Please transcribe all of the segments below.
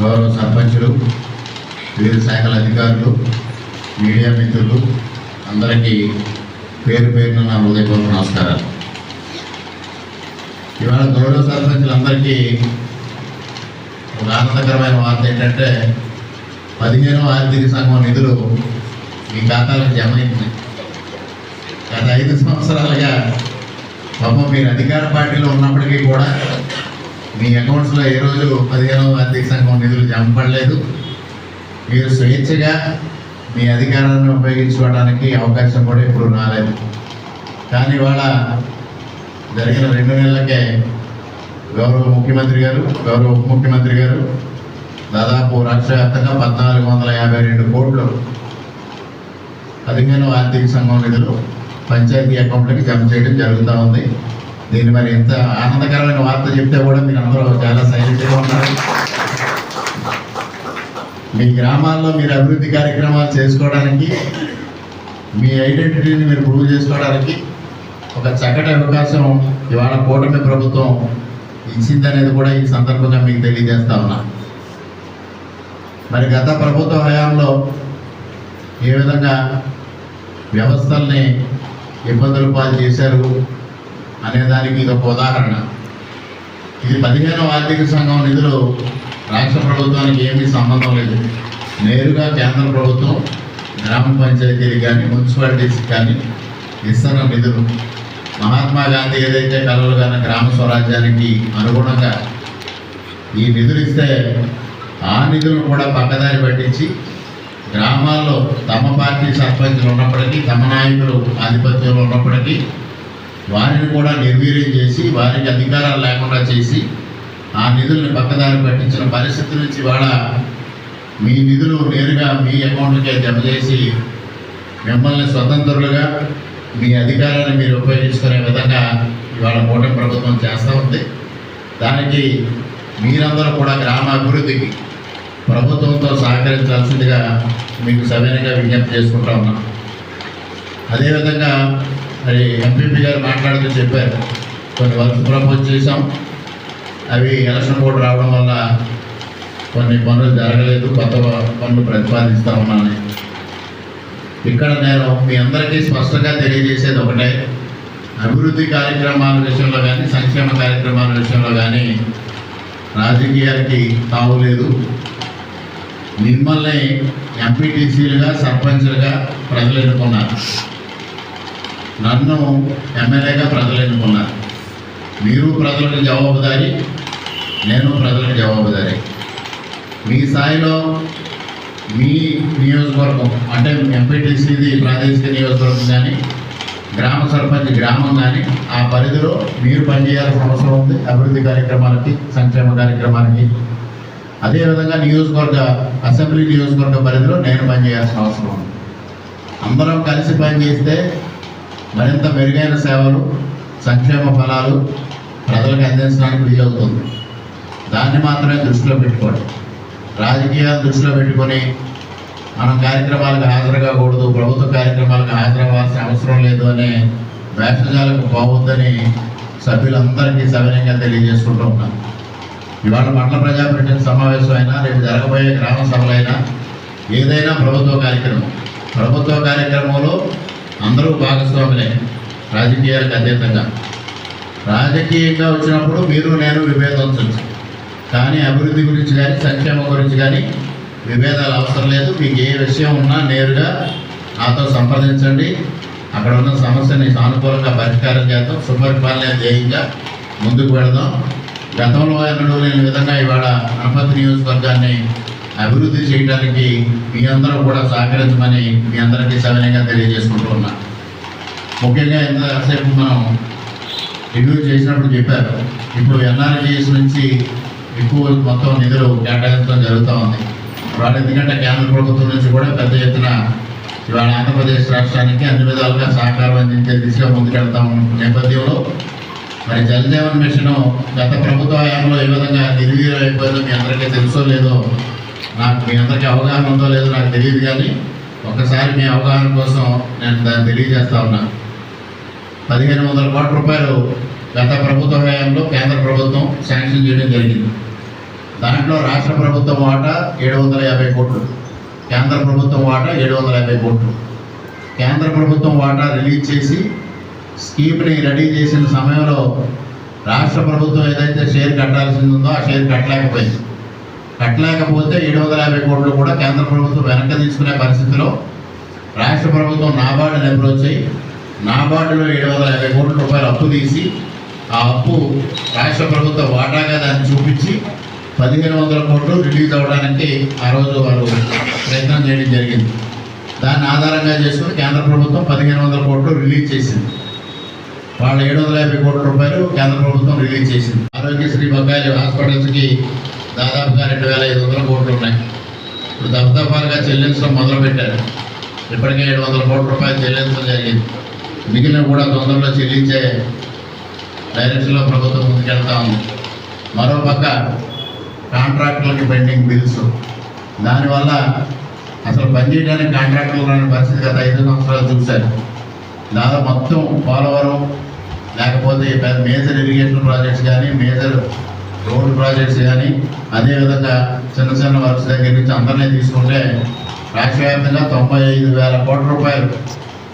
గౌరవ సర్పంచులు వివిధ శాఖల అధికారులు మీడియా మిత్రులు అందరికీ పేరు పేరున నా హృదయపూర్వక నమస్కారాలు. ఇవాళ గౌరవ సర్పంచులందరికీ ఒక ఆనందకరమైన వార్త ఏంటంటే పదిహేనవ ఆర్థిక సంఘం నిధులు మీ ఖాతాలకు జమ అయింది. గత ఐదు సంవత్సరాలుగా పాపం మీరు అధికార పార్టీలో ఉన్నప్పటికీ కూడా మీ అకౌంట్స్లో ఏ రోజు పదిహేనవ ఆర్థిక సంఘం నిధులు జమ పడలేదు మీరు స్వేచ్ఛగా మీ అధికారాన్ని ఉపయోగించుకోవడానికి అవకాశం కూడా ఇప్పుడు రాలేదు. కానీ ఇవాళ జరిగిన రెండు నెలలకే గౌరవ ముఖ్యమంత్రి గారు గౌరవ ఉప ముఖ్యమంత్రి గారు దాదాపు రాష్ట్ర వ్యాప్తంగా పద్నాలుగు వందల యాభై రెండు కోట్లు పదిహేను ఆర్థిక సంఘం నిధులు పంచాయతీ అకౌంట్లకి జమ చేయడం జరుగుతూ ఉంది. దీన్ని మరి ఎంత ఆనందకరమైన వార్త చెప్తే కూడా మీరు అందరూ చాలా సైలెంట్గా ఉన్నారు. మీ గ్రామాల్లో మీరు అభివృద్ధి కార్యక్రమాలు చేసుకోవడానికి మీ ఐడెంటిటీని మీరు ప్రూవ్ చేసుకోవడానికి ఒక చక్కటి అవకాశం ఇవాళ కూటమి ప్రభుత్వం ఇచ్చిందనేది కూడా ఈ సందర్భంగా మీకు తెలియజేస్తా ఉన్నా. మరి గత ప్రభుత్వ హయాంలో ఏ విధంగా వ్యవస్థల్ని ఇబ్బందులు పాలు చేశారు? అనే దానికి ఇది ఒక ఉదాహరణ. ఇది పదిహేనవ ఆర్థిక సంఘం నిధులు రాష్ట్ర ప్రభుత్వానికి ఏమీ సంబంధం లేదు. నేరుగా కేంద్ర ప్రభుత్వం గ్రామ పంచాయతీలు కానీ మున్సిపాలిటీస్ కానీ ఇస్తున్న నిధులు. మహాత్మా గాంధీ ఏదైతే కలలు కానీ గ్రామ స్వరాజ్యానికి అనుగుణంగా ఈ నిధులు ఇస్తే ఆ నిధులను కూడా పక్కదారి పట్టించి గ్రామాల్లో తమ పార్టీ సర్పంచులు ఉన్నప్పటికీ తమ నాయకులు ఆధిపత్యంలో ఉన్నప్పటికీ వారిని కూడా నిర్వీర్యం చేసి వారికి అధికారాలు లేకుండా చేసి ఆ నిధుల్ని పక్కదారి పట్టించిన పరిస్థితి నుంచి ఇవాళ మీ నిధులు నేరుగా మీ అకౌంట్లకే జమ చేసి మిమ్మల్ని స్వతంత్రులుగా మీ అధికారాన్ని మీరు ఉపయోగించుకునే విధంగా ఇవాళ కూటమి ప్రభుత్వం చేస్తూ ఉంది. దానికి మీరందరూ కూడా గ్రామ అభివృద్ధికి ప్రభుత్వంతో సహకరించాల్సిందిగా మీకు సవినయంగా విజ్ఞప్తి చేసుకుంటా ఉన్నాం. అదేవిధంగా మరి ఎంపీపీ గారు మాట్లాడుతూ చెప్పారు. కొన్ని వర్క్స్ ప్రపోజ్ చేశాం. అవి ఎలక్షన్ బోర్డు రావడం వల్ల కొన్ని పనులు జరగలేదు. కొత్త పనులు ప్రతిపాదిస్తా ఉన్నాను. ఇక్కడ నేను మీ అందరికీ స్పష్టంగా తెలియజేసేది ఒకటే. అభివృద్ధి కార్యక్రమాల విషయంలో కానీ సంక్షేమ కార్యక్రమాల విషయంలో కానీ రాజకీయాలకి తావు లేదు. మిమ్మల్ని ఎంపీటీసీలుగా సర్పంచ్లుగా ప్రజలు ఎన్నుకున్నారు. నన్ను ఎమ్మెల్యేగా ప్రజలు ఎన్నుకున్నారు మీరు ప్రజలకు జవాబుదారి నేను ప్రజలకు జవాబుదారి. మీ స్థాయిలో మీ నియోజకవర్గం అంటే ఎంపీటీసీది ప్రాదేశిక నియోజకవర్గం కానీ గ్రామ సర్పంచ్ గ్రామం కానీ ఆ పరిధిలో మీరు పనిచేయాల్సిన అవసరం ఉంది. అభివృద్ధి కార్యక్రమాలకి సంక్షేమ కార్యక్రమాలకి. అదేవిధంగా నియోజకవర్గ అసెంబ్లీ నియోజకవర్గ పరిధిలో నేను పనిచేయాల్సిన అవసరం ఉంది. అందరం కలిసి పనిచేస్తే మరింత మెరుగైన సేవలు సంక్షేమ ఫలాలు ప్రజలకు అందించడానికి వీలవుతుంది దాన్ని మాత్రమే దృష్టిలో పెట్టుకోండి. రాజకీయాలు దృష్టిలో పెట్టుకొని మనం కార్యక్రమాలకు హాజరు కాకూడదు ప్రభుత్వ కార్యక్రమాలకు హాజరవ్వాల్సిన అవసరం లేదు అనే వేషజాలకు బాగుందని సభ్యులందరికీ సవినయంగా తెలియజేసుకుంటూ ఉన్నాం ఇవాళ మండల ప్రజా పరిషత్ సమావేశం అయినా రేపు జరగబోయే గ్రామ సభలైనా ఏదైనా ప్రభుత్వ కార్యక్రమం. ప్రభుత్వ కార్యక్రమంలో అందరూ భాగస్వాములే. రాజకీయాలకు అతీతంగా. రాజకీయంగా వచ్చినప్పుడు మీరు నేను విభేదించవచ్చు కానీ అభివృద్ధి గురించి కానీ సంక్షేమం గురించి కానీ విభేదాలు అవసరం లేదు. మీకు ఏ విషయం ఉన్నా నేరుగా నాతో సంప్రదించండి. అక్కడ ఉన్న సమస్యని సానుకూలంగా పరిష్కారం చేద్దాం. సుపరిపాలన ధ్యేయంగా ముందుకు వెళదాం. గతంలో ఎన్నడూ లేని విధంగా ఇవాళ గణపతి నియోజకవర్గాన్ని అభివృద్ధి చేయడానికి మీ అందరూ కూడా సహకరించమని మీ అందరికీ సవినయంగా తెలియజేసుకుంటూ ఉన్నా. ముఖ్యంగా ఎంతసేపు మనం రివ్యూ చేసినప్పుడు చెప్పారు. ఇప్పుడు ఎన్ఆర్జీఎస్ నుంచి ఎక్కువ మొత్తం నిధులు కేటాయించడం జరుగుతూ ఉంది. వాళ్ళు ఎందుకంటే కేంద్ర ప్రభుత్వం నుంచి కూడా పెద్ద ఎత్తున ఇవాళ ఆంధ్రప్రదేశ్ రాష్ట్రానికి అన్ని విధాలుగా సహకారం అందించే దిశగా ముందుకెళ్తాము నేపథ్యంలో. మరి జలజీవన్ మిషన్ గత ప్రభుత్వ హయాంలో ఏ విధంగా నిర్వీర్యం అయిపోయిందో మీ అందరికీ తెలుసో లేదో నాకు మీ అందరికీ అవగాహన ఉందో లేదో నాకు తెలియదు కానీ ఒకసారి మీ అవగాహన కోసం నేను దాన్ని తెలియజేస్తా ఉన్నా. పదిహేను వందల కోట్ల రూపాయలు గత ప్రభుత్వ హయాంలో కేంద్ర ప్రభుత్వం శాంక్షన్ చేయడం జరిగింది. దాంట్లో రాష్ట్ర ప్రభుత్వం వాటా ఏడు వందల యాభై కోట్లు కేంద్ర ప్రభుత్వం వాటా ఏడు వందల యాభై కోట్లు. కేంద్ర ప్రభుత్వం వాటా రిలీజ్ చేసి స్కీమ్ని రెడీ చేసిన సమయంలో రాష్ట్ర ప్రభుత్వం ఏదైతే షేర్ కట్టాల్సింది ఉందో ఆ షేర్ కట్టలేకపోయింది. కట్టలేకపోతే ఏడు వందల యాభై కోట్లు కూడా కేంద్ర ప్రభుత్వం వెనక్కి తీసుకునే పరిస్థితిలో రాష్ట్ర ప్రభుత్వం నాబార్డు నెంబర్ వచ్చాయి. నాబార్డులో ఏడు వందల యాభై కోట్ల రూపాయలు అప్పు తీసి ఆ అప్పు రాష్ట్ర ప్రభుత్వ వాటాగా దాన్ని చూపించి పదిహేను వందల కోట్లు రిలీజ్ అవ్వడానికి ఆ రోజు వారు ప్రయత్నం చేయడం జరిగింది. దాన్ని ఆధారంగా చేసుకుని కేంద్ర ప్రభుత్వం పదిహేను వందల కోట్లు రిలీజ్ చేసింది. వాళ్ళ ఏడు వందల యాభై కోట్ల రూపాయలు కేంద్ర ప్రభుత్వం రిలీజ్ చేసింది. ఆరోగ్యశ్రీ బకాయిలు హాస్పిటల్స్కి దాదాపుగా రెండు వేల ఐదు వందల కోట్లు ఉన్నాయి ఇప్పుడు దఫదఫాలుగా చెల్లించడం మొదలుపెట్టారు. ఇప్పటికే ఏడు వందల కోట్ల రూపాయలు చెల్లించడం జరిగింది. మిగిలిన కూడా తొందరలో చెల్లించే డైరెక్షన్లో ప్రభుత్వం ముందుకెళ్తా ఉంది. మరో పక్క కాంట్రాక్టులకి పెండింగ్ బిల్స్. దానివల్ల అసలు పనిచేయడానికి కాంట్రాక్టులు రాని పరిస్థితి గత ఐదు సంవత్సరాలు చూశారు. దాదాపు మొత్తం పోలవరం లేకపోతే పెద్ద మేజర్ ఇరిగేషన్ ప్రాజెక్ట్స్ కానీ మేజర్ రోడ్ ప్రాజెక్ట్స్ కానీ అదేవిధంగా చిన్న చిన్న వర్క్స్ దగ్గర నుంచి అందరినీ తీసుకుంటే రాష్ట్రవ్యాప్తంగా తొంభై ఐదు వేల కోట్ల రూపాయలు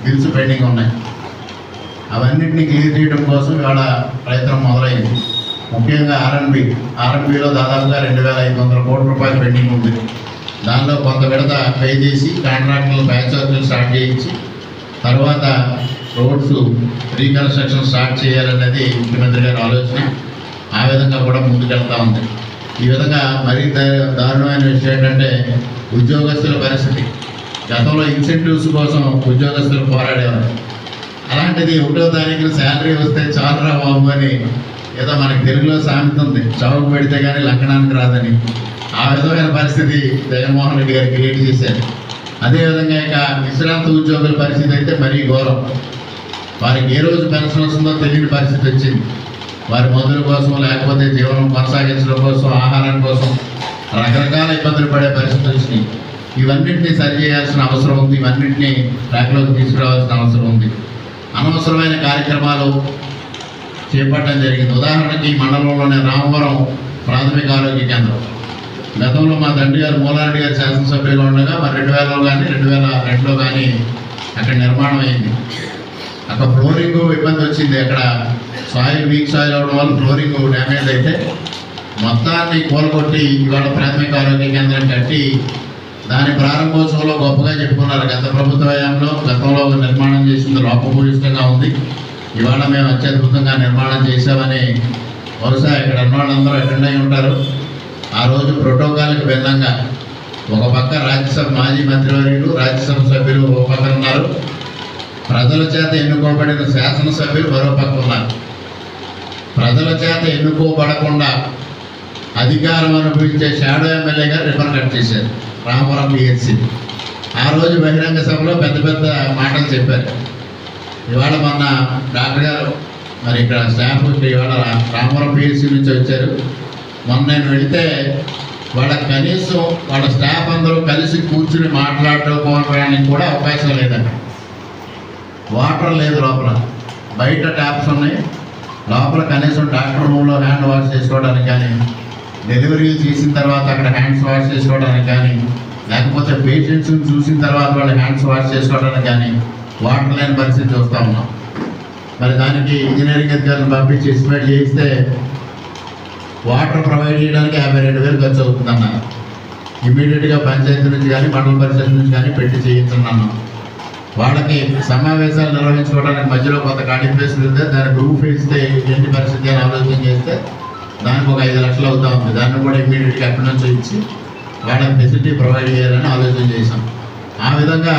బిల్స్ పెండింగ్ ఉన్నాయి. అవన్నింటినీ క్లియర్ చేయడం కోసం ఇవాళ ప్రయత్నం మొదలైంది. ముఖ్యంగా ఆర్ఎన్బి ఆర్ఎన్బిలో దాదాపుగా రెండు వేల ఐదు వందల కోట్ల రూపాయలు పెండింగ్ ఉంది. దానిలో కొంత విడత పే చేసి కాంట్రాక్టులు బ్యాచ్ స్టార్ట్ చేయించి తర్వాత రోడ్స్ రీకన్స్ట్రక్షన్ స్టార్ట్ చేయాలనేది ముఖ్యమంత్రి గారి ఆలోచన. ఆ విధంగా కూడా ముందుకెళ్తా ఉంది. ఈ విధంగా మరీ దారుణమైన విషయం ఏంటంటే ఉద్యోగస్తుల పరిస్థితి. గతంలో ఇన్సెంటివ్స్ కోసం ఉద్యోగస్తులు పోరాడేవారు. అలాంటిది ఒకటో తారీఖున శాలరీ వస్తే చాలరా బాబు అని ఏదో మనకి తెలుగులో సామెత ఉంది. చౌక పెడితే కానీ లక్షణానికి రాదని. ఆ విధమైన పరిస్థితి జగన్మోహన్ రెడ్డి గారు క్రియేట్ చేశారు. అదేవిధంగా ఇక విశ్రాంత ఉద్యోగుల పరిస్థితి అయితే మరీ ఘోరం. వారికి ఏ రోజు పెన్షన్ వస్తుందో తెలియని పరిస్థితి వచ్చింది. వారి మందుల కోసం లేకపోతే జీవనం కొనసాగించడం కోసం ఆహారం కోసం రకరకాల ఇబ్బందులు పడే పరిస్థితులు వచ్చినాయి. ఇవన్నింటినీ సరి చేయాల్సిన అవసరం ఉంది. ఇవన్నింటినీ ట్రాక్లోకి తీసుకురావాల్సిన అవసరం ఉంది. అనవసరమైన కార్యక్రమాలు చేపట్టడం జరిగింది. ఉదాహరణకి ఈ మండలంలోని రామవరం ప్రాథమిక ఆరోగ్య కేంద్రం. గతంలో మా తండ్రి గారు మూలారెడ్డి గారు శాసనసభ్యులుగా ఉండగా మరి రెండు వేలలో కానీ రెండు వేల రెండులో కానీ అక్కడ నిర్మాణం అయింది. అక్కడ ఫ్లోరింగ్ ఇబ్బంది వచ్చింది. అక్కడ సాయిల్ వీక్ సాయిల్ అవడం వల్ల ఫ్లోరింగ్ డ్యామేజ్ అయితే మొత్తాన్ని కోలుకొట్టి ఇవాళ ప్రాథమిక ఆరోగ్య కేంద్రం కట్టి దాని ప్రారంభోత్సవంలో గొప్పగా చెప్పుకున్నారు. గత ప్రభుత్వ హయాంలో గతంలో నిర్మాణం చేసింది లోపభూయిష్టంగా ఉంది. ఇవాళ మేము అత్యద్భుతంగా నిర్మాణం చేశామని బహుశా ఇక్కడ ఉన్నవాళ్ళందరూ అటెండ్ అయి ఉంటారు. ఆ రోజు ప్రోటోకాల్కి భిన్నంగా ఒక పక్క రాజ్యసభ మాజీ మంత్రివర్యులు రాజ్యసభ సభ్యులు ఒక పక్కన ఉన్నారు. ప్రజల చేత ఎన్నుకోబడిన శాసనసభ్యులు మరో పక్క ఉన్నారు. ప్రజల చేత ఎన్నుకోబడకుండా అధికారం అనుభవించే షాడో ఎమ్మెల్యే గారు రిబన్ కట్ చేశారు. రామవరం పిహెచ్సి ఆ రోజు బహిరంగ సభలో పెద్ద పెద్ద మాటలు చెప్పారు. ఇవాళ మొన్న డాక్టర్ గారు మరి ఇక్కడ స్టాఫ్ ఇవాళ రామవరం పిహెచ్సి నుంచి వచ్చారు. మొన్న నేను వెళితే వాళ్ళ కనీసం వాళ్ళ స్టాఫ్ అందరూ కలిసి కూర్చుని మాట్లాడుకోవడానికి కూడా అవకాశం లేదండి వాటర్ లేదు లోపల. బయట ట్యాప్స్ ఉన్నాయి. లోపల కనీసం డాక్టర్ రూమ్లో హ్యాండ్ వాష్ చేసుకోవడానికి కానీ డెలివరీలు చేసిన తర్వాత అక్కడ హ్యాండ్స్ వాష్ చేసుకోవడానికి కానీ లేకపోతే పేషెంట్స్ని చూసిన తర్వాత వాళ్ళు హ్యాండ్స్ వాష్ చేసుకోవడానికి కానీ వాటర్ లేని పరిస్థితి చూస్తూ ఉన్నాం. మరి దానికి ఇంజనీరింగ్ అధికారులను పంపించి ఎస్టిమేట్ చేయిస్తే వాటర్ ప్రొవైడ్ చేయడానికి యాభై రెండు వేలు ఖర్చు అవుతుందన్నారు. ఇమీడియట్గా పంచాయతీ నుంచి కానీ మండల పరిషత్ నుంచి కానీ పెట్టి చేయించున్నాను వాళ్ళకి సమావేశాలు నిర్వహించుకోవడానికి మధ్యలో కొంత కాన్ఫిడెన్స్ ప్లేస్ ఉంటే దాన్ని రూఫ్ ఇస్తే ఏంటి పరిస్థితి అని ఆలోచన చేస్తే దానికి ఒక ఐదు లక్షలు అవుతా ఉంది. దాన్ని కూడా ఇమ్మీడియట్గా అక్కడి నుంచి ఇచ్చి వాళ్ళకి ఫెసిలిటీ ప్రొవైడ్ చేయాలని ఆలోచన చేశాం. ఆ విధంగా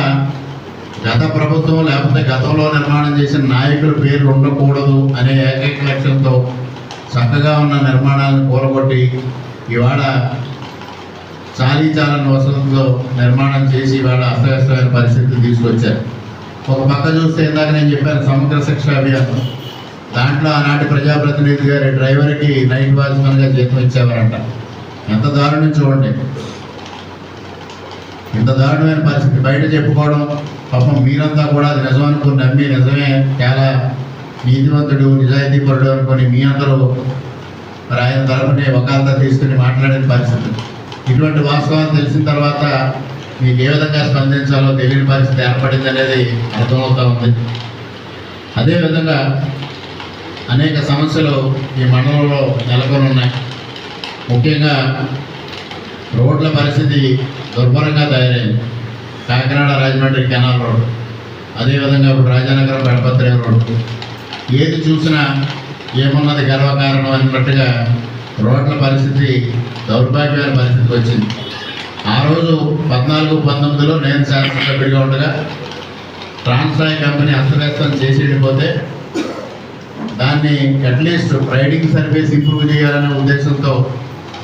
గత ప్రభుత్వం లేకపోతే గతంలో నిర్మాణం చేసిన నాయకుల పేర్లు ఉండకూడదు అనే ఏకైక లక్ష్యంతో చక్కగా ఉన్న నిర్మాణాలను కూరగొట్టి ఇవాళ చాలీ చాలని వసతులతో నిర్మాణం చేసి వాళ్ళ అస్తవ్యస్తమైన పరిస్థితులు తీసుకొచ్చారు. ఒక పక్క చూస్తే ఇందాక నేను చెప్పాను సమగ్ర శిక్ష అభియాన్. దాంట్లో ఆనాటి ప్రజాప్రతినిధి గారి డ్రైవర్కి నైట్ వాచ్మెన్గా జీతం ఇచ్చేవారంట. ఎంత దారుణం చూడండి. ఇంత దారుణమైన పరిస్థితి. బయట చెప్పుకోవడం పాపం మీరంతా కూడా అది నిజం అనుకుని నమ్మి నిజమే చాలా నీతివంతుడు నిజాయితీపరుడు అనుకొని మీ అందరూ రాయన ఆయన తరపుని వకాలత తీసుకుని మాట్లాడిన పరిస్థితి. ఇటువంటి వాస్తవాలు తెలిసిన తర్వాత మీకు ఏ విధంగా స్పందించాలో తెలియని పరిస్థితి ఏర్పడింది అనేది అర్థమవుతూ ఉంది. అదేవిధంగా అనేక సమస్యలు ఈ మండలంలో నెలకొని ఉన్నాయి. ముఖ్యంగా రోడ్ల పరిస్థితి దుర్భరంగా తయారైంది. కాకినాడ రాజమండ్రి కెనాల్ రోడ్ అదేవిధంగా ఇప్పుడు రాజానగరం గణపతి రోడ్డు. ఏది చూసినా ఏమున్నది గర్వకారణం అన్నట్టుగా రోడ్ల పరిస్థితి దౌర్భాగ్యమైన పరిస్థితికి వచ్చింది. ఆ రోజు పద్నాలుగు పంతొమ్మిదిలో నేను శాసనసభ్యుడిగా ఉండగా ట్రాన్స్రాయ్ కంపెనీ అస్తవ్యస్తం చేసి వెళ్ళిపోతే దాన్ని అట్లీస్ట్ రైడింగ్ సర్వీస్ ఇంప్రూవ్ చేయాలనే ఉద్దేశంతో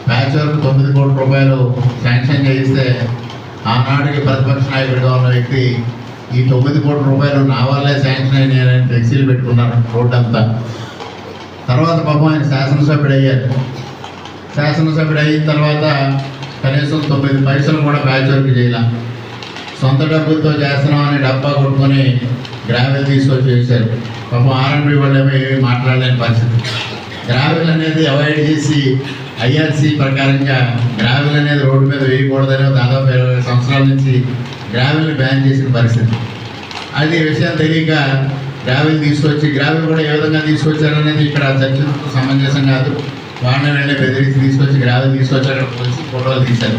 ప్యాచ్ వర్క్ తొమ్మిది కోట్ల రూపాయలు శాంక్షన్ చేయిస్తే ఆనాటికి ప్రతిపక్ష నాయకుడిగా ఉన్న వ్యక్తి ఈ తొమ్మిది కోట్ల రూపాయలు నా వల్లే శాంక్షన్ అయినాయని ఫ్లెక్సీలు పెట్టుకున్నారు రోడ్డు అంతా తర్వాత పాపం ఆయన శాసనసభ్యుడు అయ్యారు. శాసనసభ్యుడు అయిన తర్వాత కనీసం తొమ్మిది పైసలు కూడా ప్యాచ్ వర్క్ చేయాల. సొంత డబ్బులతో చేస్తున్నామని డబ్బా కొట్టుకొని గ్రావెల్ తీసుకొచ్చి చేశారు పాపం ఆర్ఎండ్బి వాళ్ళు ఏమో ఏమీ మాట్లాడలేని పరిస్థితి. గ్రావెల్ అనేది అవాయిడ్ చేసి ఐఆర్సీ ప్రకారంగా గ్రావెల్ అనేది రోడ్డు మీద వేయకూడదని దాదాపు ఇరవై సంవత్సరాల నుంచి గ్రావెల్ని బ్యాన్ చేసిన పరిస్థితి. అది ఈ విషయం తెలియక గ్రావెల్ తీసుకొచ్చి గ్రావెల్ కూడా ఏ విధంగా తీసుకొచ్చారనేది ఇక్కడ చర్చకు సమంజసం కాదు. వాడిని బెదిరించి తీసుకొచ్చి గ్రావెల్ తీసుకొచ్చారు అక్కడ ఫోటోలు తీశారు.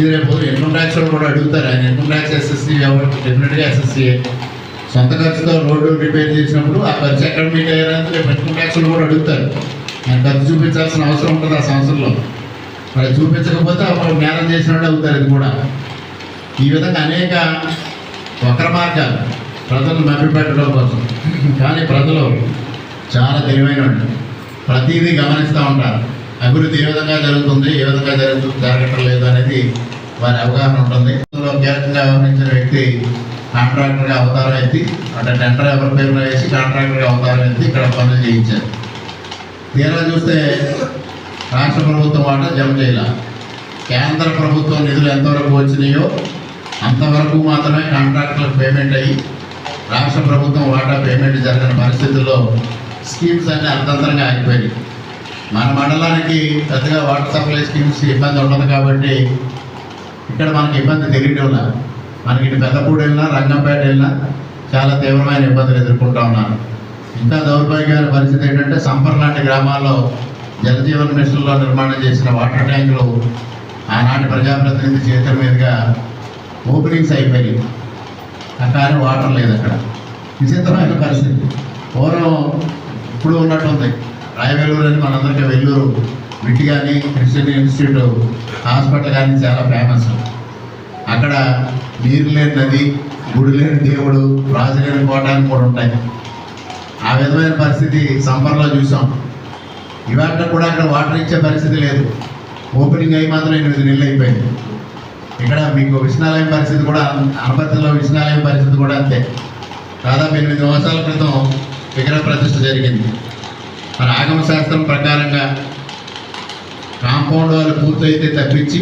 ఇది రేపు ఇన్కమ్ ట్యాక్స్ కూడా అడుగుతారు. ఆయన ఇన్కమ్ ట్యాక్స్ ఎస్ఎస్సీ ఎవరు? డెఫినెట్గా ఎస్ఎస్సీ సొంత ఖర్చుతో రోడ్డు రిపేర్ చేసినప్పుడు ఆ ఖర్చు ఎక్కడ మీట్ అయ్యారని రేపు ఇన్కమ్ ట్యాక్స్ కూడా అడుగుతారు. ఆయన ఖర్చు చూపించాల్సిన అవసరం ఉంటుంది ఆ సంవత్సరంలో. మరి చూపించకపోతే అప్పుడు జ్ఞానం చేసిన వాళ్ళు అవుతారు ఇది కూడా. ఈ విధంగా అనేక వక్ర మార్గాలు ప్రజలను మభ్యపెట్టడం కోసం. కానీ ప్రజలు చాలా తెలివైన వాళ్ళు. ప్రతిదీ గమనిస్తూ ఉంటారు. అభివృద్ధి ఏ విధంగా జరుగుతుంది ఏ విధంగా జరుగుతుంది జరగటం లేదు అనేది వారి అవగాహన ఉంటుంది. అందులో కీలకంగా వ్యవహరించిన వ్యక్తి కాంట్రాక్టర్గా అవతారం ఎత్తి అంటే టెండర్ ఎవరి పేరులో వేసి కాంట్రాక్టర్గా అవతారం ఎత్తి ఇక్కడ పనులు చేయించారు. తీరా చూస్తే రాష్ట్ర ప్రభుత్వం వాటా జమ చేయాల. కేంద్ర ప్రభుత్వం నిధులు ఎంతవరకు వచ్చినాయో అంతవరకు మాత్రమే కాంట్రాక్టులకు పేమెంట్ అయ్యి రాష్ట్ర ప్రభుత్వం వాటా పేమెంట్ జరిగిన పరిస్థితుల్లో స్కీమ్స్ అన్ని అర్థంతరంగా ఆగిపోయాయి మన మండలానికి పెద్దగా వాటర్ సప్లై స్కీమ్స్ ఇబ్బంది ఉండదు కాబట్టి ఇక్కడ మనకి ఇబ్బంది తెలియడంలా మనకి ఇటు పెద్దపూడి వెళ్ళినా రంగంపేట వెళ్ళినా చాలా తీవ్రమైన ఇబ్బందులు ఎదుర్కొంటూ ఉన్నారు. ఇంకా దౌర్భాగ్యమైన పరిస్థితి ఏంటంటే సంపర్ లాంటి గ్రామాల్లో జలజీవన్ మిషన్లో నిర్మాణం చేసిన వాటర్ ట్యాంకులు ఆనాటి ప్రజాప్రతినిధి చేతుల మీదుగా ఓపెనింగ్స్ అయిపోయాయి కానీ వాటర్ లేదు అక్కడ. విచిత్రమైన పరిస్థితి. పూర్వం ఇప్పుడు ఉన్నట్టుంది రాయవెల్లూరు అని మనందరికీ వెల్లూరు విట్టి కానీ క్రిస్టియన్ ఇన్స్టిట్యూట్ హాస్పిటల్ కానీ చాలా ఫేమస్. అక్కడ నీరు లేని నది గుడి లేని దేవుడు రాజు లేని కోట అని కూడా ఉంటాయి. ఆ విధమైన పరిస్థితి సంపర్లో చూసాం. ఇవాళ కూడా అక్కడ వాటర్ ఇచ్చే పరిస్థితి లేదు. ఓపెనింగ్ అయి మాత్రం ఎనిమిది నెలలు అయిపోయింది. ఇక్కడ మీకు విష్ణాలయం పరిస్థితి కూడా అనపర్తిలో విష్ణాలయం పరిస్థితి కూడా అంతే. దాదాపు ఎనిమిది సంవత్సరాల క్రితం విగ్రహ ప్రతిష్ఠ జరిగింది. మరి ఆగమ శాస్త్రం ప్రకారంగా కాంపౌండ్ వాళ్ళు పూర్తయితే తప్పించి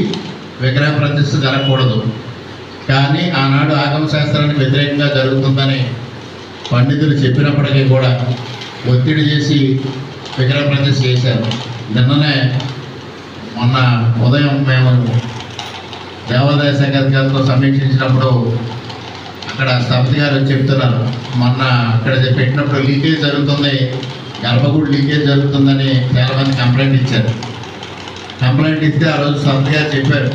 విగ్రహ ప్రతిష్ఠ జరగకూడదు. కానీ ఆనాడు ఆగమ శాస్త్రానికి వ్యతిరేకంగా జరుగుతుందని పండితులు చెప్పినప్పటికీ కూడా ఒత్తిడి చేసి విగ్రహ ప్రతిష్ఠ చేశారు. నిన్ననే మొన్న ఉదయం మేము దేవాదాయ శాఖ అధికారులతో సమీక్షించినప్పుడు అక్కడ స్థపతి గారు చెప్తున్నారు. మొన్న అక్కడ పెట్టినప్పుడు లీకేజ్ జరుగుతుంది. గర్భగుడి లీకేజ్ జరుగుతుందని చాలామంది కంప్లైంట్ ఇచ్చారు. కంప్లైంట్ ఇస్తే ఆ రోజు స్థపతి గారు చెప్పారు.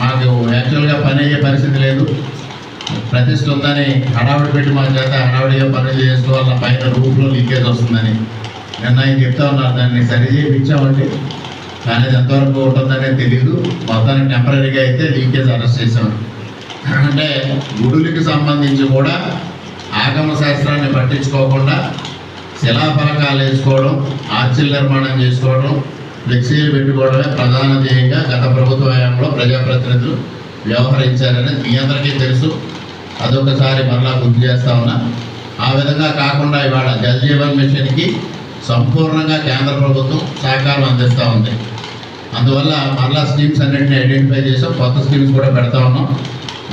మాకు యాక్చువల్గా పని అయ్యే పరిస్థితి లేదు. ప్రతిష్ట ఉందని హడావుడి పెట్టి మా చేత హడావుడిగా పనులు వాళ్ళ పైన రూఫ్లో లీకేజ్ వస్తుందని. నిన్న ఆయన చెప్తా ఉన్నారు. దాన్ని సరి చేయించామండి. కానీ అది ఎంతవరకు ఉంటుందనేది తెలియదు మొత్తానికి టెంపరీగా అయితే లీకేజ్ అరెస్ట్ చేసామండి అంటే గుడులకి సంబంధించి కూడా ఆగమ శాస్త్రాన్ని పట్టించుకోకుండా శిలాఫలకాలు వేసుకోవడం ఆర్చిల్ నిర్మాణం చేసుకోవడం ఫ్లెక్సీలు పెట్టుకోవడమే ప్రధాన ధ్యేయంగా గత ప్రభుత్వ హయాంలో ప్రజాప్రతినిధులు వ్యవహరించారని మీ అందరికీ తెలుసు. అదొకసారి మరలా గుర్తు చేస్తా ఉన్నా. ఆ విధంగా కాకుండా ఇవాళ జల్ జీవన్ మిషన్కి సంపూర్ణంగా కేంద్ర ప్రభుత్వం సహకారం అందిస్తూ ఉంది. అందువల్ల మరలా స్కీమ్స్ అన్నింటినీ ఐడెంటిఫై చేసాం. కొత్త స్కీమ్స్ కూడా పెడతా ఉన్నాం.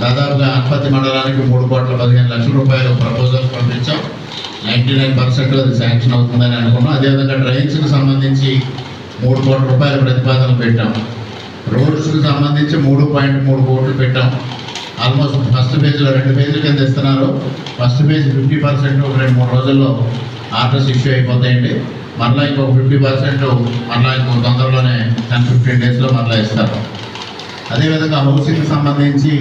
దాదాపుగా అనపతి మండలానికి మూడు కోట్ల పదిహేను లక్షల రూపాయలు ప్రపోజల్స్ పంపించాం. నైంటీ నైన్ పర్సెంట్ అది శాంక్షన్ అవుతుందని అనుకున్నాం. అదేవిధంగా డ్రైన్స్కి సంబంధించి మూడు కోట్ల రూపాయల ప్రతిపాదన పెట్టాం. రోడ్స్కి సంబంధించి మూడు పాయింట్ మూడు కోట్లు పెట్టాం. ఆల్మోస్ట్ ఫస్ట్ పేజ్లో రెండు పేజీల కింద ఇస్తున్నారు. ఫస్ట్ పేజ్ ఫిఫ్టీ పర్సెంట్ ఒక రెండు మూడు రోజుల్లో ఆర్డర్స్ ఇష్యూ అయిపోతాయండి. మరలా ఇంకొక ఫిఫ్టీ పర్సెంట్ మరలా ఇంకొక తొందరలోనే టెన్ ఫిఫ్టీన్ డేస్లో మరలా ఇస్తారు. అదేవిధంగా హౌసింగ్కి సంబంధించి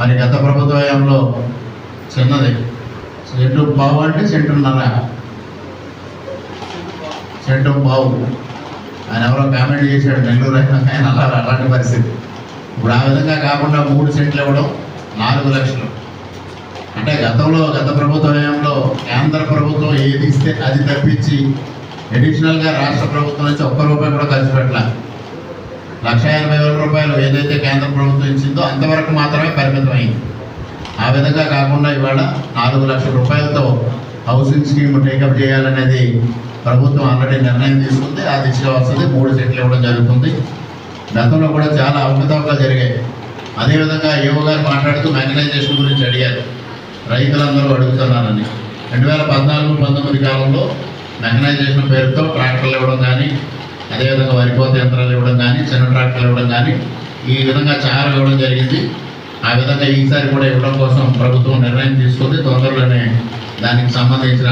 మరి గత ప్రభుత్వ హయాంలో చిన్నది. సెంటు పావు అంటే సెంటున్నర. సెంటు పావు ఆయన ఎవరో కామెంట్ చేశాడు నెల్లూరు అయినాక ఆయన అలా అలాంటి పరిస్థితి. ఇప్పుడు ఆ విధంగా కాకుండా మూడు సెంట్లు ఇవ్వడం నాలుగు లక్షలు. అంటే గతంలో గత ప్రభుత్వ హయాంలో కేంద్ర ప్రభుత్వం ఏది ఇస్తే అది తప్పించి అడిషనల్గా రాష్ట్ర ప్రభుత్వం నుంచి ఒక్క రూపాయి కూడా ఖర్చు పెట్టాల. లక్ష ఎనభై వేల రూపాయలు ఏదైతే కేంద్ర ప్రభుత్వం ఇచ్చిందో అంతవరకు మాత్రమే పరిమితమైంది. ఆ విధంగా కాకుండా ఇవాళ నాలుగు లక్షల రూపాయలతో హౌసింగ్ స్కీమ్ టేకప్ చేయాలనేది ప్రభుత్వం ఆల్రెడీ నిర్ణయం తీసుకుంది. ఆ దిశగా వస్తుంది. మూడు సెట్లు ఇవ్వడం జరుగుతుంది. గతంలో కూడా చాలా అవకతవకలు జరిగాయి. అదేవిధంగా యువ గారు మాట్లాడుతూ మెకనైజేషన్ గురించి అడిగారు. రైతులందరూ అడుగుతున్నారని. రెండు వేల పద్నాలుగు పంతొమ్మిది కాలంలో మెకనైజేషన్ పేరుతో ట్రాక్టర్లు ఇవ్వడం కానీ అదేవిధంగా వరిపోత యంత్రాలు ఇవ్వడం కానీ చిన్న ట్రాక్టర్లు ఇవ్వడం కానీ ఈ విధంగా చాలా ఇవ్వడం జరిగింది. ఆ విధంగా ఈసారి కూడా ఇవ్వడం కోసం ప్రభుత్వం నిర్ణయం తీసుకుంది. తొందరలోనే దానికి సంబంధించిన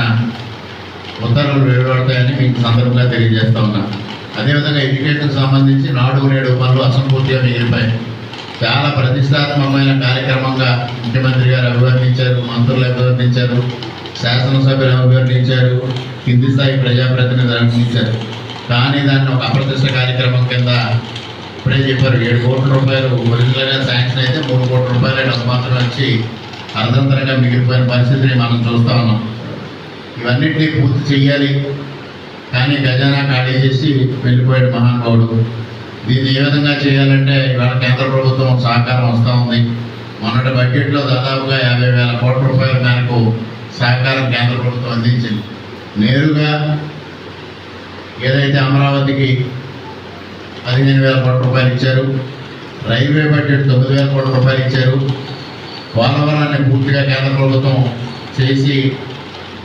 ఉత్తర్వులు వెలువడతాయని మీకు సందర్భంగా తెలియజేస్తా ఉన్నాను అదేవిధంగా ఎడ్యుకేషన్కి సంబంధించి నాడు నేడు పనులు అసంపూర్తిగా మిగిలిపోయాయి. చాలా ప్రతిష్టాత్మకమైన కార్యక్రమంగా ముఖ్యమంత్రి గారు అభివర్ణించారు మంత్రులు అభివర్ణించారు శాసనసభ్యులు అభివర్ణించారు కింది స్థాయి ప్రజాప్రతినిధులు అభివర్ణించారు. కానీ దాన్ని ఒక అప్రతిష్ట కార్యక్రమం కింద ఇప్పుడే చెప్పారు. ఏడు కోట్ల రూపాయలు ఒరిజినల్గా శాంక్షన్ అయితే మూడు కోట్ల రూపాయలు డబ్బు మాత్రం వచ్చి అర్ధంతరంగా మిగిలిపోయిన పరిస్థితిని మనం చూస్తా ఉన్నాం. ఇవన్నింటినీ పూర్తి చేయాలి కానీ ఖజానా ఖాళీ చేసి వెళ్ళిపోయాడు మహానుభావుడు. దీన్ని ఏ విధంగా చేయాలంటే ఇవాళ కేంద్ర ప్రభుత్వం సహకారం వస్తూ ఉంది. మొన్నటి బడ్జెట్లో దాదాపుగా యాభై వేల కోట్ల రూపాయల మేరకు సహకారం కేంద్ర ప్రభుత్వం అందించింది. నేరుగా ఏదైతే అమరావతికి పదిహేను వేల కోట్ల రూపాయలు ఇచ్చారు రైల్వే బడ్జెట్ తొమ్మిది వేల కోట్ల రూపాయలు ఇచ్చారు పోలవరాన్ని పూర్తిగా కేంద్ర ప్రభుత్వం చేసి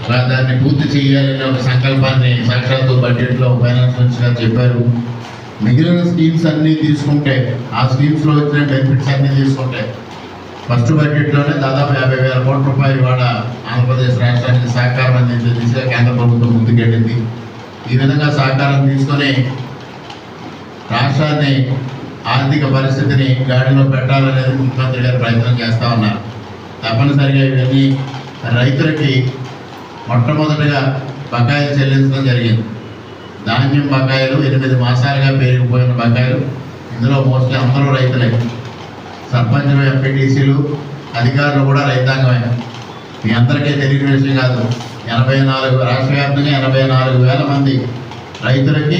అలా దాన్ని పూర్తి చేయాలనే ఒక సంకల్పాన్ని సాక్షాత్తు బడ్జెట్లో ఫైనాన్స్ మినిస్టర్ చెప్పారు. మిగిలిన స్కీమ్స్ అన్నీ తీసుకుంటే ఆ స్కీమ్స్లో వచ్చిన బెనిఫిట్స్ అన్నీ తీసుకుంటే ఫస్ట్ బడ్జెట్లోనే దాదాపు యాభై వేల కోట్ల రూపాయలు ఇవాళ ఆంధ్రప్రదేశ్ రాష్ట్రానికి సహకారం అందించే దిశగా కేంద్ర ప్రభుత్వం ముందుకెళ్ళింది. ఈ విధంగా సహకారం తీసుకొని రాష్ట్రాన్ని ఆర్థిక పరిస్థితిని గాడిలో పెట్టాలనేది ముఖ్యమంత్రి గారు ప్రయత్నం చేస్తూ ఉన్నారు. తప్పనిసరిగా ఇవన్నీ రైతులకి మొట్టమొదటిగా బకాయిలు చెల్లించడం జరిగింది. ధాన్యం బకాయిలు ఎనిమిది మాసాలుగా పెరిగిపోయిన బకాయిలు. ఇందులో మోస్ట్లీ అందరూ రైతులే. సర్పంచులు ఎంపీటీసీలు అధికారులు కూడా రైతాంగమే. మీ అందరికీ తెలియని విషయం కాదు. ఎనభై నాలుగు రాష్ట్ర వ్యాప్తంగా ఎనభై నాలుగు వేల మంది రైతులకి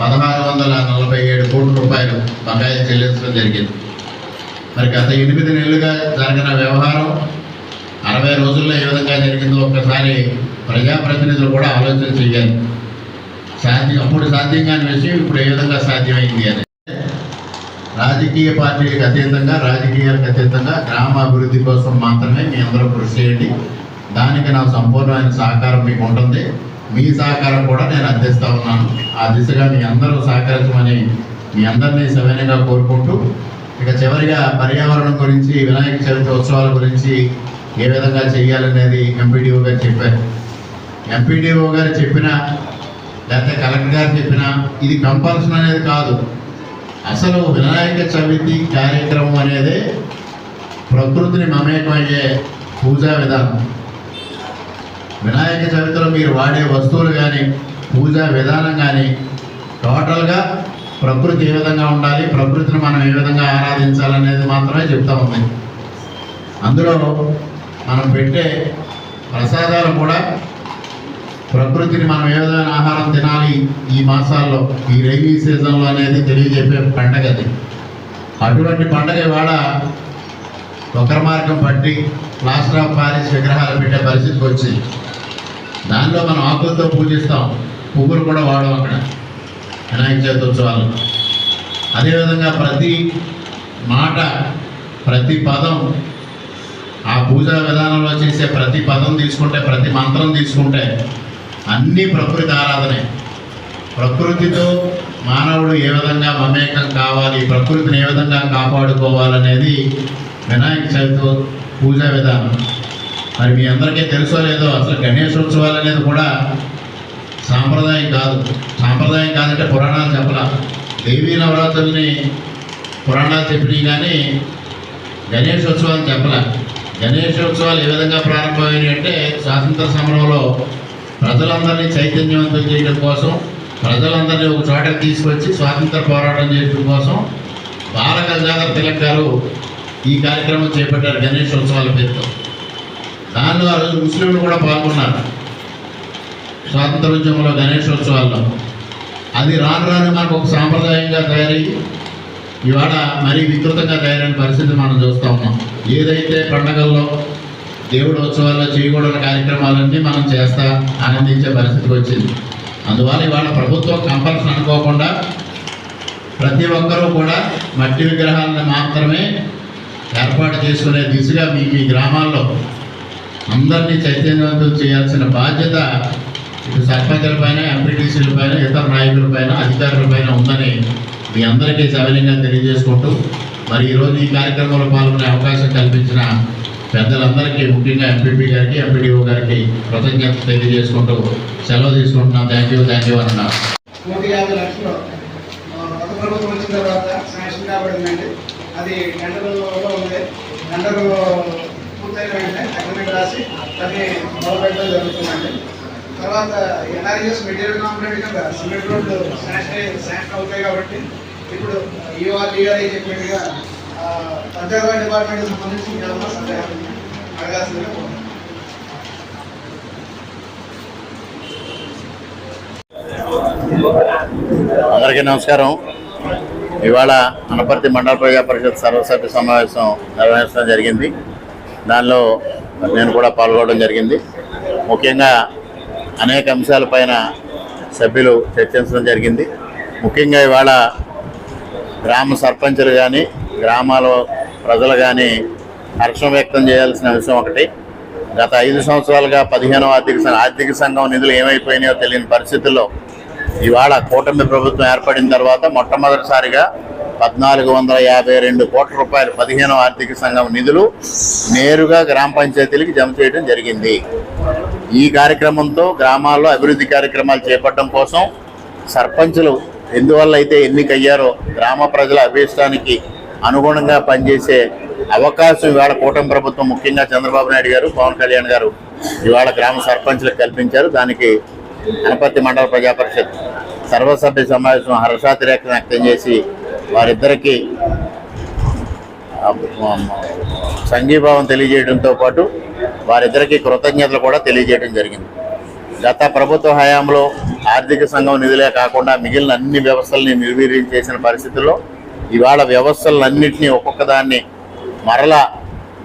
పదహారు వందల నలభై ఏడు కోట్ల రూపాయలు బకాయిలు చెల్లించడం జరిగింది. మరి గత ఎనిమిది నెలలుగా జరిగిన వ్యవహారం అరవై రోజుల్లో ఏ విధంగా జరిగిందో ఒక్కసారి ప్రజాప్రతినిధులు కూడా ఆలోచన చేయాలి. సాధ్యం అప్పుడు సాధ్యం కాని విషయం ఇప్పుడు ఏ విధంగా సాధ్యమైంది అని రాజకీయ పార్టీలకు అతీతంగా రాజకీయాలకు అతీతంగా గ్రామ అభివృద్ధి కోసం మాత్రమే మీ అందరూ కృషి చేయండి. దానికి నా సంపూర్ణమైన సహకారం మీకు ఉంటుంది. మీ సహకారం కూడా నేను అందిస్తా ఉన్నాను. ఆ దిశగా మీ అందరూ సహకరించమని మీ అందరినీ సవినయంగా కోరుకుంటూ ఇక చివరిగా పర్యావరణం గురించి వినాయక చవితి ఉత్సవాల గురించి ఏ విధంగా చేయాలనేది ఎంపీడీఓ గారు చెప్పారు. ఎంపీడీఓ గారు చెప్పిన లేకపోతే కలెక్టర్ గారు చెప్పినా ఇది కంపల్సరీ అనేది కాదు. అసలు వినాయక చవితి కార్యక్రమం అనేది ప్రకృతిని మమేకమయ్యే పూజా విధానం. వినాయక చవితిలో మీరు వాడే వస్తువులు కానీ పూజా విధానం కానీ టోటల్గా ప్రకృతి ఏ విధంగా ఉండాలి ప్రకృతిని మనం ఏ విధంగా ఆరాధించాలనేది మాత్రమే చెప్తా ఉంది. అందులో మనం పెట్టే ప్రసాదాలు కూడా ప్రకృతిని మనం ఏ విధమైన ఆహారం తినాలి ఈ మాసాల్లో ఈ రైనీ సీజన్లో అనేది తెలియజెప్పే పండగ అది. అటువంటి పండగ ఇవాళ ఒకరి మార్గం పట్టి ప్లాస్టర్ ఆఫ్ పారిస్ విగ్రహాలు పెట్టే పరిస్థితికి వచ్చింది దానిలో మనం ఆకులతో పూజిస్తాం. పువ్వులు కూడా వాడడం అక్కడ. వినాయక చవితి ఉత్సవాలు. అదేవిధంగా ప్రతి మాట ప్రతి పదం ఆ పూజా విధానంలో చేసే ప్రతి పదం తీసుకుంటే ప్రతి మంత్రం తీసుకుంటే అన్నీ ప్రకృతి ఆరాధనే. ప్రకృతితో మానవుడు ఏ విధంగా మమేకం కావాలి ప్రకృతిని ఏ విధంగా కాపాడుకోవాలనేది వినాయక చవితి పూజా విధానం. మరి మీ అందరికీ తెలుసో లేదో అసలు గణేశోత్సవాలు అనేది కూడా సాంప్రదాయం కాదు. సాంప్రదాయం కాదంటే పురాణాలు చెప్పలా. దేవీ నవరాత్రుల్ని పురాణాలు చెప్పినాయి కానీ గణేశోత్సవాలు చెప్పలా. గణేశోత్సవాలు ఏ విధంగా ప్రారంభమైనవి అంటే స్వాతంత్ర సమరంలో ప్రజలందరినీ చైతన్యవంతం చేయడం కోసం ప్రజలందరినీ ఒక చోటకి తీసుకొచ్చి స్వాతంత్ర పోరాటం చేయడం కోసం బాల గంగాధర్ తిలక్ గారు ఈ కార్యక్రమం చేపట్టారు గణేశోత్సవాల పేరుతో. దానిలో ఆ రోజు ముస్లింలు కూడా పాల్గొన్నారు. స్వాతంత్ర ఉద్యమంలో గణేశోత్సవాల్లో. అది రాను రాను మనకు ఒక సాంప్రదాయంగా తయారయ్యి ఇవాళ మరీ వికృతంగా తయారైన పరిస్థితి మనం చూస్తూ ఉన్నాం. ఏదైతే పండగల్లో దేవుడు ఉత్సవాల్లో చేయకూడని కార్యక్రమాలన్నీ మనం చేస్తా ఆనందించే పరిస్థితికి వచ్చింది. అందువల్ల ఇవాళ ప్రభుత్వం కంపల్సన్ అనుకోకుండా ప్రతి ఒక్కరూ కూడా మట్టి విగ్రహాలను మాత్రమే ఏర్పాటు చేసుకునే దిశగా మీ మీ గ్రామాల్లో అందరినీ చైతన్యవంతం చేయాల్సిన బాధ్యత ఇటు సర్పంచుల పైన ఎంపీటీసీల పైన ఇతర నాయకుల పైన అధికారుల పైన ఉందని మీ అందరికీ సవినయంగా తెలియజేసుకుంటూ మరి ఈరోజు ఈ కార్యక్రమంలో పాల్గొనే అవకాశం కల్పించిన పెద్దలందరికీ ముఖ్యంగా ఎంపీపీ గారికి ఎంపీడీఓ గారికి కృతజ్ఞత తెలియజేసుకుంటూ సెలవు తీసుకుంటున్నాం. థ్యాంక్ యూ థ్యాంక్ యూ అన్నా. నూట యాభై లక్షలు. కొత్త ప్రభుత్వం వచ్చిన తర్వాత శాంక్షన్ కాబడిందండి అది టెండర్లో ఉంది. టెండర్ పూర్తయిన వెంటనే అగ్రిమెంట్ రాసి దాన్ని మొదలుపెట్టడం జరుగుతుందండి. తర్వాత ఎన్ఆర్ఎస్ మెటీరియల్ కాంప్లైంట్ కింద సిమెంట్ రోడ్లు శాంక్షన్ శాంక్షన్ అవుతాయి కాబట్టి ఇప్పుడు ఈఆర్ చెప్పినట్టుగా ఆ, పంచాయతీ డిపార్ట్మెంట్కి సంబంధించి ఏమన్నా సందేహాలు అడగాల్సిందిగా అందరికీ నమస్కారం. ఇవాళ అనపర్తి మండల ప్రజా పరిషత్ సర్వసభ్య సమావేశం నిర్వహించడం జరిగింది. దానిలో నేను కూడా పాల్గొనడం జరిగింది. ముఖ్యంగా అనేక అంశాలపైన సభ్యులు చర్చించడం జరిగింది. ముఖ్యంగా ఇవాళ గ్రామ సర్పంచులు కానీ గ్రామాల ప్రజలు కానీ హర్షం వ్యక్తం చేయాల్సిన అంశం ఒకటి. గత ఐదు సంవత్సరాలుగా పదిహేనవ ఆర్థిక సంఘం ఆర్థిక సంఘం నిధులు ఏమైపోయినాయో తెలియని పరిస్థితుల్లో ఇవాళ కూటమి ప్రభుత్వం ఏర్పడిన తర్వాత మొట్టమొదటిసారిగా పద్నాలుగు వందల యాభై రెండు కోట్ల రూపాయలు పదిహేను ఆర్థిక సంఘం నిధులు నేరుగా గ్రామ పంచాయతీలకు జమ చేయడం జరిగింది. ఈ కార్యక్రమంతో గ్రామాల్లో అభివృద్ధి కార్యక్రమాలు చేపట్టడం కోసం సర్పంచులు ఎందువల్ల అయితే ఎన్నికయ్యారో గ్రామ ప్రజల అభీష్టానికి అనుగుణంగా పనిచేసే అవకాశం ఇవాళ కూటమి ప్రభుత్వం ముఖ్యంగా చంద్రబాబు నాయుడు గారు పవన్ కళ్యాణ్ గారు ఇవాళ గ్రామ సర్పంచులకు కల్పించారు. దానికి గణపతి మండల ప్రజా పరిషత్ సర్వసభ్య సమావేశం హర్షాతిరేకం వ్యక్తం చేసి వారిద్దరికీ సంఘీభావం తెలియజేయడంతో పాటు వారిద్దరికీ కృతజ్ఞతలు కూడా తెలియజేయడం జరిగింది. గత ప్రభుత్వ హయాంలో ఆర్థిక సంఘం నిధులే కాకుండా మిగిలిన అన్ని వ్యవస్థల్ని నిర్వీర్యం చేసిన పరిస్థితుల్లో ఇవాళ వ్యవస్థలన్నింటినీ ఒక్కొక్క దాన్ని మరలా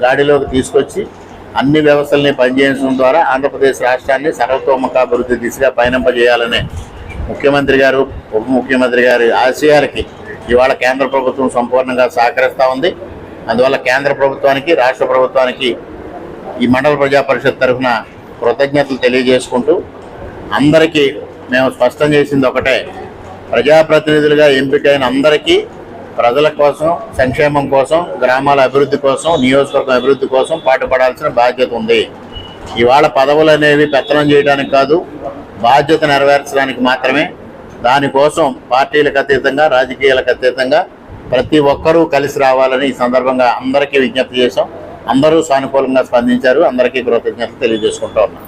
గాడిలోకి తీసుకొచ్చి అన్ని వ్యవస్థల్ని పనిచేయడం ద్వారా ఆంధ్రప్రదేశ్ రాష్ట్రాన్ని సర్వతోముఖాభివృద్ధి దిశగా పయనింపజేయాలనే ముఖ్యమంత్రి గారు ఉప ముఖ్యమంత్రి గారి ఆశయాలకి ఇవాళ కేంద్ర ప్రభుత్వం సంపూర్ణంగా సహకరిస్తూ ఉంది. అందువల్ల కేంద్ర ప్రభుత్వానికి రాష్ట్ర ప్రభుత్వానికి ఈ మండల ప్రజా పరిషత్ తరఫున కృతజ్ఞతలు తెలియజేసుకుంటూ అందరికీ మేము స్పష్టం చేసింది ఒకటే. ప్రజాప్రతినిధులుగా ఎంపికైన అందరికీ ప్రజల కోసం సంక్షేమం కోసం గ్రామాల అభివృద్ధి కోసం నియోజకవర్గం అభివృద్ధి కోసం పాటుపడాల్సిన బాధ్యత ఉంది. ఇవాళ పదవులు అనేవి పెత్తనం చేయడానికి కాదు బాధ్యత నెరవేర్చడానికి మాత్రమే దానికోసం పార్టీలకు అతీతంగా రాజకీయాలకు అతీతంగా ప్రతి ఒక్కరూ కలిసి రావాలని ఈ సందర్భంగా అందరికీ విజ్ఞప్తి చేశాం. అందరూ సానుకూలంగా స్పందించారు. అందరికీ కృతజ్ఞతలు తెలియజేసుకుంటూ ఉన్నాం.